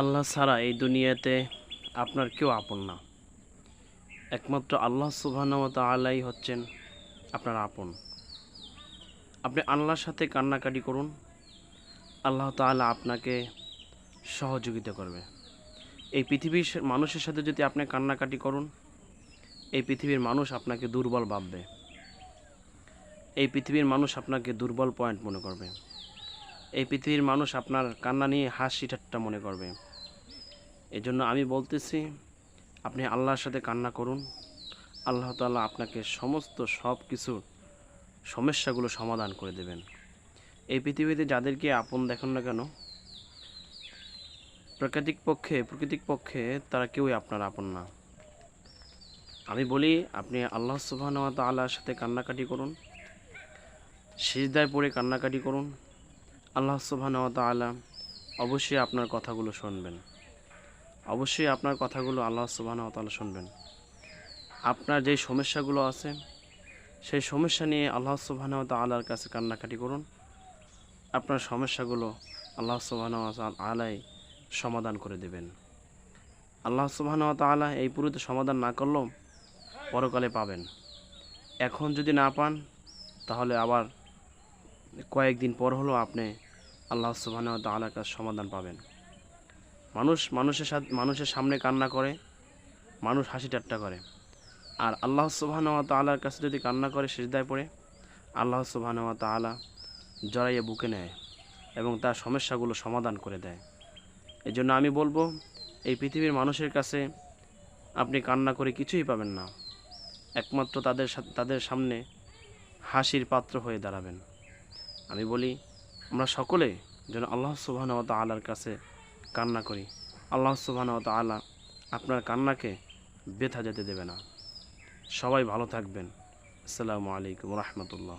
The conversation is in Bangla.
আল্লাহ ছাড়া এই দুনিয়াতে আপনার কেউ আপন না। একমাত্র আল্লাহ সুবাহানমত আলাই হচ্ছেন আপনার আপন। আপনি আল্লাহর সাথে কান্নাকাটি করুন, আল্লাহ তাআলা আপনাকে সহযোগিতা করবে। এই পৃথিবীর মানুষের সাথে যদি আপনি কান্নাকাটি করুন, এই পৃথিবীর মানুষ আপনাকে দুর্বল ভাববে। এই পৃথিবীর মানুষ আপনাকে দুর্বল পয়েন্ট মনে করবে। এই পৃথিবীর মানুষ আপনার কান্না নিয়ে হাসি ঠাট্টা মনে করবে। এজন্য আমি বলতেছি, আপনি আল্লাহর সাথে কান্না করুন। আল্লাহ তাআলা আপনাকে সমস্ত সব কিছুর সমস্যাগুলো সমাধান করে দেবেন। এই পৃথিবীতে যাদেরকে আপন দেখেন না কেন, প্রাকৃতিক পক্ষে, প্রকৃতিক পক্ষে তারা কেউই আপনার আপন না। আমি বলি, আপনি আল্লাহ সুবহান তাআলার সাথে কান্নাকাটি করুন, সিজদায় পড়ে কান্নাকাটি করুন আল্লাহ সুবহান তাআলা অবশ্যই আপনার কথাগুলো শুনবেন। অবশ্যই আপনার কথাগুলো আল্লাহ সুবহান তাআলা শুনবেন। আপনার যেই সমস্যাগুলো আছে, সেই সমস্যা নিয়ে আল্লাহ সুবহান তাআলার কাছে কান্নাকাটি করুন। আপনার সমস্যাগুলো আল্লাহ আলাই সমাধান করে দেবেন। আল্লাহ সুবহান তাআলা এই পুরোতে সমাধান না করলেও পরকালে পাবেন। এখন যদি না পান, তাহলে আবার কয়েকদিন পর হলেও আপনি আল্লাহ সুবহান তাআলার কাছে সমাধান পাবেন। মানুষ মানুষের সাথে, মানুষের সামনে কান্না করে, মানুষ হাসি ঠাট্টা করে। আর আল্লাহ সুবহান তাআলার কাছে যদি কান্না করে, সিজদায় পড়ে, আল্লাহ সুবহান তাআলা জড়াইয়ে বুকে নেয় এবং তার সমস্যাগুলো সমাধান করে দেয়। এই জন্য আমি বলব, এই পৃথিবীর মানুষের কাছে আপনি কান্না করে কিছুই পাবেন না। একমাত্র তাদের সাথে, তাদের সামনে হাসির পাত্র হয়ে দাঁড়াবেন। আমি বলি, আমরা সকলে যেন আল্লাহ সুবহান আল্লাহর কাছে কান্না করি। আল্লাহ সুবহান তাআলা আপনার কান্নাকে বেথা যেতে দেবে না। সবাই ভালো থাকবেন। আসসালামু আলাইকুম রহমতুল্লাহ।